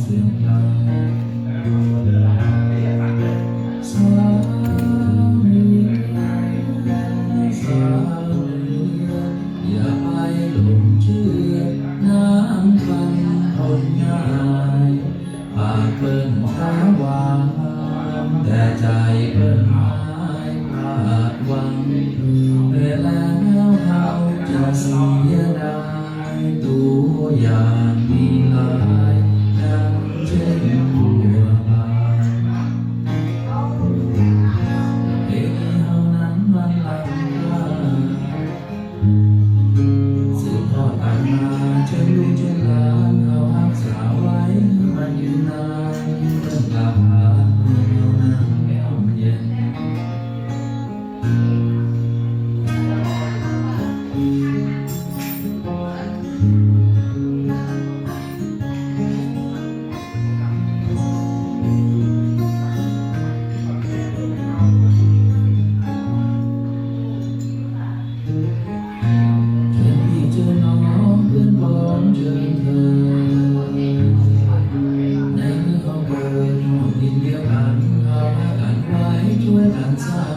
เสียงดังสามีสามีอย่าไปหลงเชื่อน้ำคันงายปาเปิ้นหาวานแต่ใจเปิ้นหายดหวังเวแล้วเขาจะเสีดาตัวอย่างนี้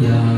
yeah.